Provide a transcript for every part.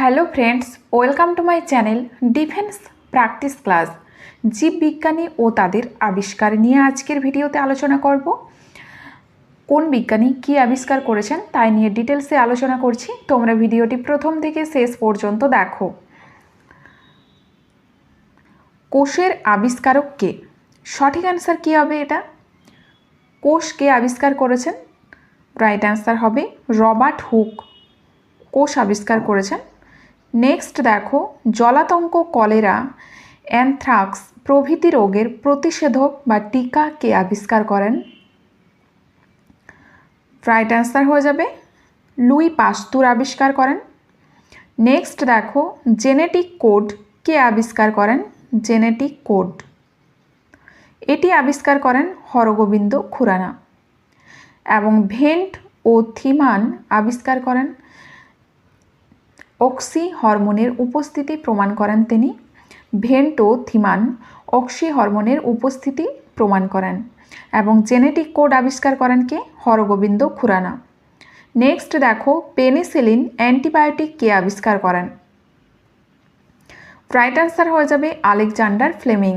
Hello friends welcome to my channel defence practice class জীববিজ্ঞানী ও তাদের আবিষ্কার নিয়ে আজকের ভিডিওতে আলোচনা করব। কোন বিজ্ঞানী কী আবিষ্কার করেছেন তাই নিয়ে ডিটেলসে আলোচনা করছি। তোমরা ভিডিওটি প্রথম থেকে শেষ পর্যন্ত দেখো। কোষের আবিষ্কারক কে? সঠিক অ্যান্সার কী হবে এটা? কোষ কে আবিষ্কার করেছেন? রাইট অ্যান্সার হবে রবার্ট হুক। কোষ আবিষ্কার করেছেন নেক্সট দেখো, জলাতঙ্ক কলেরা অ্যানথ্রাক্স প্রভৃতি রোগের প্রতিষেধক বা টিকা কে আবিষ্কার করেন? রাইট অ্যান্সার হয়ে যাবে, লুই পাস্তুর আবিষ্কার করেন। নেক্সট দেখো জেনেটিক কোড কে আবিষ্কার করেন? জেনেটিক কোড এটি আবিষ্কার করেন হরগোবিন্দ খুরানা। এবং ভেন্ট ও থিমান আবিষ্কার করেন অক্সি হরমোনের উপস্থিতি প্রমাণ করেন তিনি। ভেন্ট থিমান অক্সি হরমোনের উপস্থিতি প্রমাণ করেন এবং জেনেটিক কোড আবিষ্কার করেন কে? হরগোবিন্দ খুরানা। নেক্সট দেখো, পেনিসিলিন অ্যান্টিবায়োটিক কে আবিষ্কার করেন? রাইট অ্যান্সার হয়ে যাবে আলেকজান্ডার ফ্লেমিং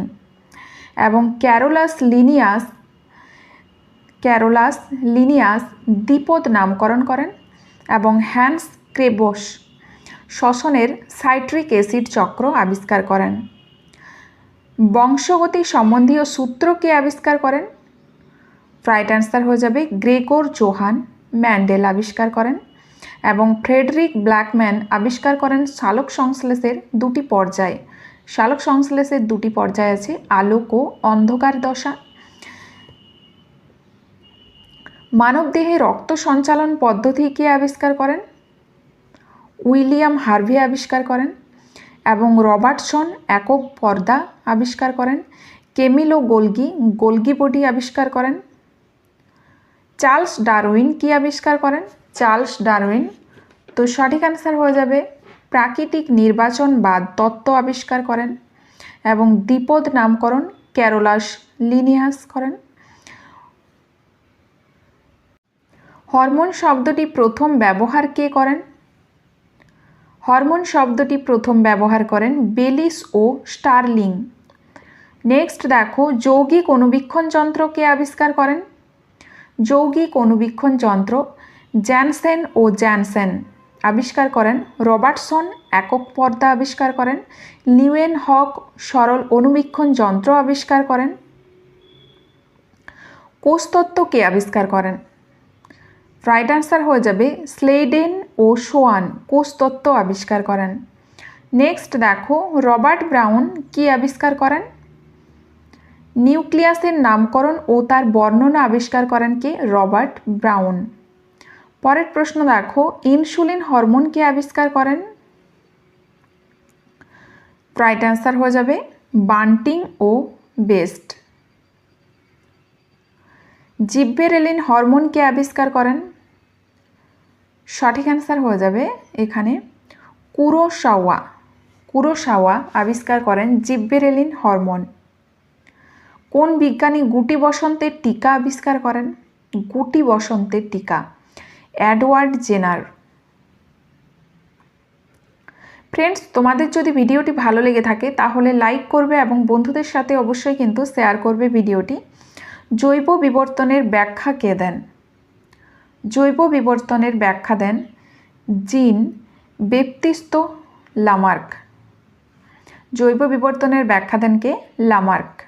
এবং ক্যারোলাস লিনিয়াস ক্যারোলাস লিনিয়াস দ্বিপদ নামকরণ করেন এবং হ্যান্স ক্রেবস শ্বসনের সাইট্রিক অ্যাসিড চক্র আবিষ্কার করেন। বংশগতি সম্বন্ধীয় সূত্র কে আবিষ্কার করেন? রাইট অ্যান্সার হয়ে যাবে গ্রেগর জোহান ম্যান্ডেল আবিষ্কার করেন এবং ফ্রেডরিক ব্ল্যাকম্যান আবিষ্কার করেন শালক সংশ্লেষের দুটি পর্যায়। শালক সংশ্লেষের দুটি পর্যায় আছে, আলোক ও অন্ধকার দশা। মানবদেহে রক্ত সঞ্চালন পদ্ধতি কে আবিষ্কার করেন? উইলিয়াম হার্ভে আবিষ্কার করেন এবং রবার্টসন একক পর্দা আবিষ্কার করেন। কেমিলো গোলগি গোলগি বডি আবিষ্কার করেন। চার্লস ডারউইন কি আবিষ্কার করেন? Charles Darwin. তো সঠিক অ্যান্সার হয়ে যাবে, প্রাকৃতিক নির্বাচনবাদ তত্ত্ব আবিষ্কার করেন এবং দ্বিপদ নামকরণ ক্যারোলাস লিনিয়াস করেন। হরমোন শব্দটি প্রথম ব্যবহার কে করেন? হরমোন শব্দটি প্রথম ব্যবহার করেন বেলিস ও স্টারলিং। নেক্সট দেখো, যৌগিক অনুবীক্ষণ যন্ত্র কে আবিষ্কার করেন? যৌগিক অনুবীক্ষণ যন্ত্র জ্যানসেন ও জ্যানসেন আবিষ্কার করেন। রবার্টসন একক পর্দা আবিষ্কার করেন। লিওয়েন হক সরল অনুবীক্ষণ যন্ত্র আবিষ্কার করেন। কোষতত্ত্ব কে আবিষ্কার করেন? রাইট অ্যান্সার হয়ে যাবে স্লেডেন ও সোয়ান কোষতত্ত্ব আবিষ্কার করেন। নেক্সট দেখো, রবার্ট ব্রাউন কি আবিষ্কার করেন? নিউক্লিয়াসের নামকরণ ও তার বর্ণনা আবিষ্কার করেন কে? Robert brown. পরের প্রশ্ন দেখো, ইনসুলিন হরমোন কে আবিষ্কার করেন? রাইট অ্যান্সার হয়ে যাবে বান্টিং ও বেস্ট। জিব্বেরেলিন হরমোনকে আবিষ্কার করেন? সঠিক অ্যান্সার হয়ে যাবে এখানে কুরোসাওয়া কুরোসাওয়া আবিষ্কার করেন জিব্বেরেলিন হরমোন। কোন বিজ্ঞানী গুটি বসন্তের টিকা আবিষ্কার করেন? গুটি বসন্তের টিকা। অ্যাডওয়ার্ড জেনার। ফ্রেন্ডস তোমাদের যদি ভিডিওটি ভালো লেগে থাকে, তাহলে লাইক করবে এবং বন্ধুদের সাথে অবশ্যই কিন্তু শেয়ার করবে ভিডিওটি। জৈব বিবর্তনের ব্যাখ্যা কে দেন? জৈব বিবর্তনের ব্যাখ্যা দেন জিন বেপ্তিস্ত লামার্ক। জৈব বিবর্তনের ব্যাখ্যা দেন কে? লামার্ক।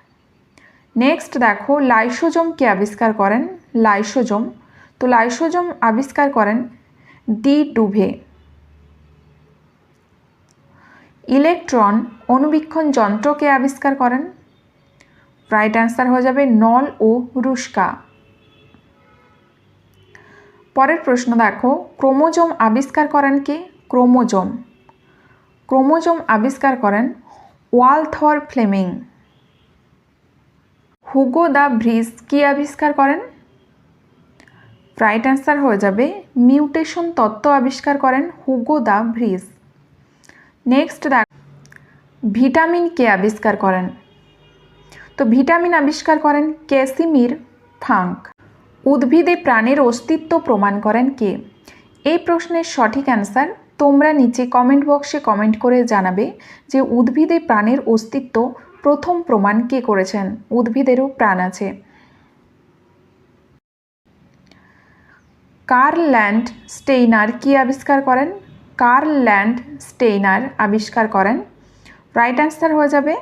নেক্সট দেখো, লাইসোজম কে আবিষ্কার করেন? লাইসোজম। তো লাইসোজম আবিষ্কার করেন ডি ডুভে। ইলেকট্রন অনুবীক্ষণ যন্ত্রকে আবিষ্কার করেন? রাইট অ্যান্সার হয়ে যাবে নল ও রুস্কা পরের প্রশ্ন দেখো, ক্রোমোজোম আবিষ্কার করেন কে? ক্রোমোজোম। ক্রোমোজোম আবিষ্কার করেন Walther Flemming. Hugo de Vries কি আবিষ্কার করেন? রাইট অ্যান্সার হয়ে যাবে, মিউটেশন তত্ত্ব আবিষ্কার করেন হুগো দ্য ভ্রিজ নেক্সট দেখ, ভিটামিন কে আবিষ্কার করেন? তো ভিটামিন আবিষ্কার করেন ক্যাসিমির ফাঙ্ক। উদ্ভিদে প্রাণের অস্তিত্ব প্রমাণ করেন কে? এই প্রশ্নের সঠিক অ্যান্সার তোমরা নিচে কমেন্ট বক্সে কমেন্ট করে জানাবে যে উদ্ভিদে প্রাণের অস্তিত্ব প্রথম প্রমাণ কে করেছেন? উদ্ভিদেরও প্রাণ আছে। কার্ল ল্যান্ড স্টেইনার কি আবিষ্কার করেন? কার্ল ল্যান্ড স্টেইনার আবিষ্কার করেন। রাইট অ্যান্সার হয়ে যাবে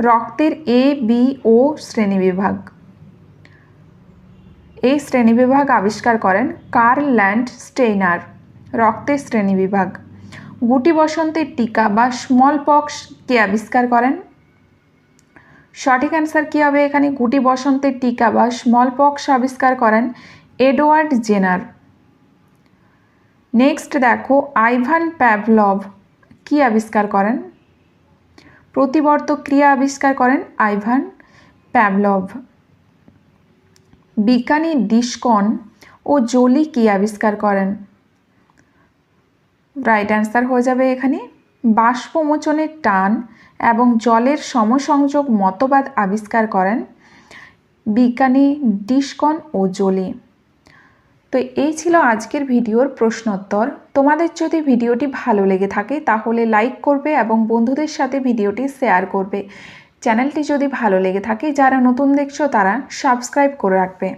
রক্তের এ, বি, ও শ্রেণীবিভাগ এই শ্রেণীবিভাগ আবিষ্কার করেন কার্ল ল্যান্ড স্টেইনার রক্তের শ্রেণীবিভাগ গুটি বসন্তের টিকা বা স্মল পক্স কে আবিষ্কার করেন? সঠিক অ্যান্সার কী হবে এখানে? গুটি বসন্তের টিকা বা স্মল পক্স আবিষ্কার করেন এডওয়ার্ড জেনার। নেক্সট দেখো, আইভান প্যাভলভ কি আবিষ্কার করেন? প্রতিবর্তক ক্রিয়া আবিষ্কার করেন আইভান প্যাভলভ। বিজ্ঞানী ডিসকন ও জোলি কি আবিষ্কার করেন? রাইট অ্যান্সার হয়ে যাবে এখানে। বাষ্পমোচনের টান এবং জলের সমসংযোগ মতবাদ আবিষ্কার করেন বিজ্ঞানী ডিসকন ও জোলি। তো এই ছিল আজকের ভিডিওর প্রশ্নোত্তর। তোমাদের যদি ভিডিওটি ভালো লেগে থাকে তাহলে লাইক করবে এবং বন্ধুদের সাথে ভিডিওটি শেয়ার করবে। চ্যানেলটি যদি ভালো লেগে থাকে যারা নতুন দেখছ তারা সাবস্ক্রাইব করে রাখবে।